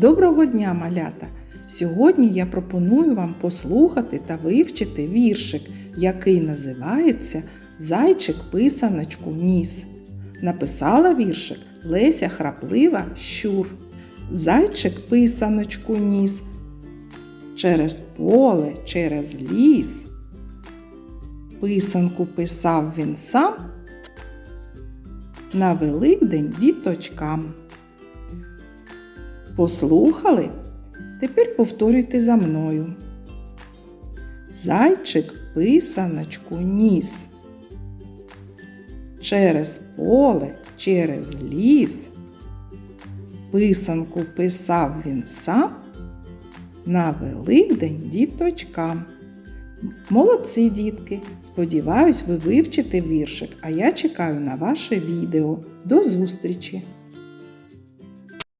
Доброго дня, малята! Сьогодні я пропоную вам послухати та вивчити віршик, який називається Зайчик писаночку ніс. Написала віршик Леся Храплива Щур. Зайчик писаночку ніс. Через поле, через ліс. Писанку писав він сам на Великдень діточкам. Послухали? Тепер повторюйте за мною. Зайчик писаночку ніс. Через поле, через ліс. Писанку писав він сам на Великдень діточкам. Молодці, дітки! Сподіваюсь, ви вивчите віршик, а я чекаю на ваше відео. До зустрічі!